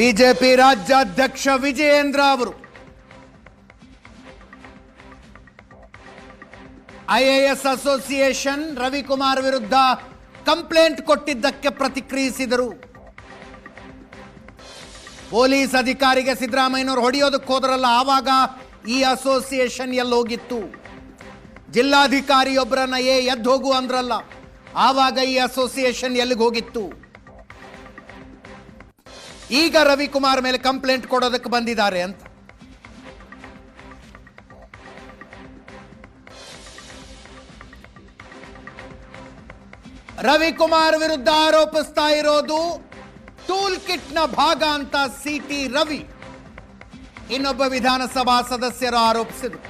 BJP ರಾಜ್ಯಾಧ್ಯಕ್ಷ ವಿಜಯೇಂದ್ರ ಅವರು IAS association Ravikumar ವಿರುದ್ಧ ಕಂಪ್ಲೇಂಟ್ ಕೊಟ್ಟಿದ್ದಕ್ಕೆ ಪ್ರತಿಕ್ರಿಯಿಸಿದರು. ಪೊಲೀಸ್ ಅಧಿಕಾರಿಗೆ ಸಿದ್ದರಾಮಯ್ಯನವರು ಹೊಡೆಯೋದಕ್ಕೆ ಹೋದ್ರಲ್ಲ, ಆವಾಗ ಈ ಅಸೋಸಿಯೇಷನ್ ಎಲ್ಲೋಗಿತ್ತು. ಜಿಲ್ಲಾಧಿಕಾರಿಯೊಬ್ಬರನ್ನ ಏ ಎದ್ದು ಹೋಗು ಅಂದ್ರಲ್ಲ, ಆವಾಗ ಈ ಅಸೋಸಿಯೇಷನ್ ಎಲ್ಲಿಗೆ ಹೋಗಿತ್ತು? ಈಗ ರವಿಕುಮಾರ್ ಮೇಲೆ ಕಂಪ್ಲೇಂಟ್ ಕೊಡೋದಕ್ಕೆ ಬಂದಿದ್ದಾರೆ ಅಂತ. ರವಿಕುಮಾರ್ ವಿರುದ್ಧ ಆರೋಪಿಸ್ತಾ ಇರೋದು ಟೂಲ್ ಕಿಟ್ನ ಭಾಗ ಅಂತ ಸಿ ಟಿ ರವಿ. ಇನ್ನೊಬ್ಬ ವಿಧಾನಸಭಾ ಸದಸ್ಯರು ಆರೋಪಿಸಿದರು.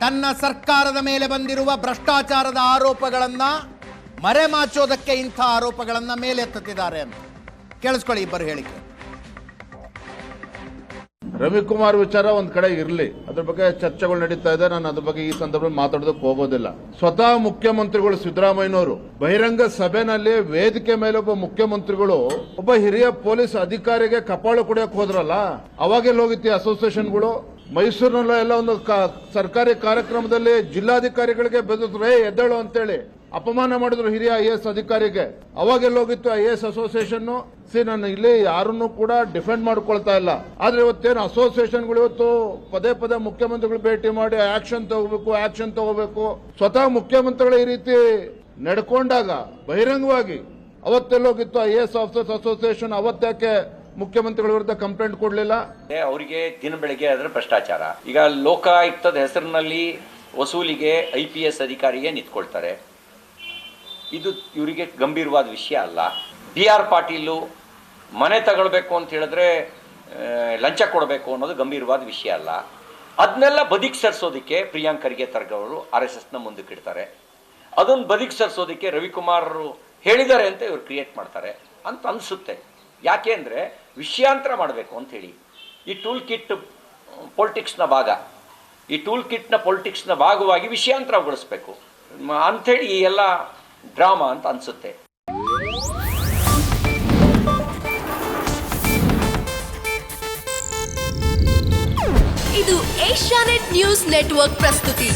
ತನ್ನ ಸರ್ಕಾರದ ಮೇಲೆ ಬಂದಿರುವ ಭ್ರಷ್ಟಾಚಾರದ ಆರೋಪಗಳನ್ನ ಮರೆಮಾಚೋದಕ್ಕೆ ಇಂಥ ಆರೋಪಗಳನ್ನ ಮೇಲೆತ್ತುತ್ತಿದ್ದಾರೆ ಅಂತ. ಕೇಳಿಸ್ಕೊಳ್ಳಿ ಇಬ್ಬರು ಹೇಳಿಕೆ. ರವಿಕುಮಾರ್ ವಿಚಾರ ಒಂದ್ ಕಡೆ ಇರಲಿ. ಅದ್ರ ಬಗ್ಗೆ ಚರ್ಚೆಗಳು ನಡೀತಾ ಇದೆ. ನಾನು ಅದ್ರ ಬಗ್ಗೆ ಈ ಸಂದರ್ಭದಲ್ಲಿ ಮಾತಾಡೋದಕ್ಕೆ ಹೋಗೋದಿಲ್ಲ. ಸ್ವತಃ ಮುಖ್ಯಮಂತ್ರಿಗಳು ಸಿದ್ದರಾಮಯ್ಯನವರು ಬಹಿರಂಗ ಸಭೆನಲ್ಲಿ ವೇದಿಕೆ ಮೇಲೆ ಒಬ್ಬ ಮುಖ್ಯಮಂತ್ರಿಗಳು ಒಬ್ಬ ಹಿರಿಯ ಪೊಲೀಸ್ ಅಧಿಕಾರಿಗೆ ಕಪಾಳು ಕುಡಿಯಕ್ ಹೋದ್ರಲ್ಲ, ಅವಾಗೆಲ್ಲ ಹೋಗಿತ್ತು ಅಸೋಸಿಯೇಷನ್ಗಳು. ಮೈಸೂರಿನಲ್ಲ ಎಲ್ಲ ಒಂದು ಸರ್ಕಾರಿ ಕಾರ್ಯಕ್ರಮದಲ್ಲಿ ಜಿಲ್ಲಾಧಿಕಾರಿಗಳಿಗೆ ಬೆದರಿದ್ರು, ಏ, ಎದ್ದೇಳು ಅಂತೇಳಿ ಅಪಮಾನ ಮಾಡಿದ್ರು ಹಿರಿಯ ಐ ಎಸ್ ಅಧಿಕಾರಿಗೆ. ಅವಾಗೆಲ್ಲೋಗಿತ್ತು ಐ ಎಸ್ ಅಸೋಸಿಯೇಷನ್ ಸಿ, ನನ್ನ ಇಲ್ಲಿ ಯಾರನ್ನು ಕೂಡ ಡಿಫೆಂಡ್ ಮಾಡ್ಕೊಳ್ತಾ ಇಲ್ಲ. ಆದ್ರೆ ಇವತ್ತೇನು ಅಸೋಸಿಯೇಷನ್ಗಳು ಇವತ್ತು ಪದೇ ಪದೇ ಮುಖ್ಯಮಂತ್ರಿಗಳು ಭೇಟಿ ಮಾಡಿ ಆಕ್ಷನ್ ತಗೋಬೇಕು ಆಕ್ಷನ್ ತಗೋಬೇಕು. ಸ್ವತಃ ಮುಖ್ಯಮಂತ್ರಿಗಳು ಈ ರೀತಿ ನಡ್ಕೊಂಡಾಗ ಬಹಿರಂಗವಾಗಿ ಅವತ್ತೆಲ್ಲೋಗಿತ್ತು ಐ ಎಸ್ ಆಫೀಸರ್ಸ್ ಅಸೋಸಿಯೇಷನ್. ಅವತ್ತಕ್ಕೆ ಮುಖ್ಯಮಂತ್ರಿಗಳ ವಿರುದ್ಧ ಕಂಪ್ಲೇಂಟ್ ಕೊಡಲಿಲ್ಲ? ಅವರಿಗೆ ದಿನ ಬೆಳಗ್ಗೆ ಆದ್ರೆ ಭ್ರಷ್ಟಾಚಾರ. ಈಗ ಲೋಕಾಯುಕ್ತದ ಹೆಸರಿನಲ್ಲಿ ವಸೂಲಿಗೆ ಐ ಪಿ ಎಸ್ ಅಧಿಕಾರಿಗೆ ನಿಂತ್ಕೊಳ್ತಾರೆ. ಇದು ಇವರಿಗೆ ಗಂಭೀರವಾದ ವಿಷಯ ಅಲ್ಲ. ಬಿ ಆರ್ ಪಾಟೀಲು ಮನೆ ತಗೊಳ್ಬೇಕು ಅಂತ ಹೇಳಿದ್ರೆ ಲಂಚ ಕೊಡಬೇಕು ಅನ್ನೋದು ಗಂಭೀರವಾದ ವಿಷಯ ಅಲ್ಲ. ಅದನ್ನೆಲ್ಲ ಬದಿಗೆ ಸರಿಸೋದಕ್ಕೆ ಪ್ರಿಯಾಂಕ್ ಖರ್ಗೆ ತರ್ಗವರು ಆರ್ ಎಸ್ ಎಸ್ನ ಮುಂದಕ್ಕೆ ಇಡ್ತಾರೆ ಅದನ್ನು ಬದಿಗೆ ಸರಿಸೋದಕ್ಕೆ ರವಿಕುಮಾರ್ ಹೇಳಿದ್ದಾರೆ ಅಂತ ಇವ್ರು ಕ್ರಿಯೇಟ್ ಮಾಡ್ತಾರೆ ಅಂತ ಅನಿಸುತ್ತೆ. ಯಾಕೆ ಅಂದರೆ ವಿಷಯಾಂತರ ಮಾಡಬೇಕು ಅಂಥೇಳಿ ಈ ಟೂಲ್ ಕಿಟ್ ಪೊಲಿಟಿಕ್ಸ್ನ ಭಾಗ. ಈ ಟೂಲ್ ಕಿಟ್ನ ಪೊಲಿಟಿಕ್ಸ್ನ ಭಾಗವಾಗಿ ವಿಷಯಾಂತರಗೊಳಿಸ್ಬೇಕು ಅಂಥೇಳಿ ಈ ಎಲ್ಲ ಡ್ರಾಮಾ ಅಂತ ಅನಿಸುತ್ತೆ. ಇದು ಏಷ್ಯಾನೆಟ್ ನ್ಯೂಸ್ ನೆಟ್ವರ್ಕ್ ಪ್ರಸ್ತುತಿ.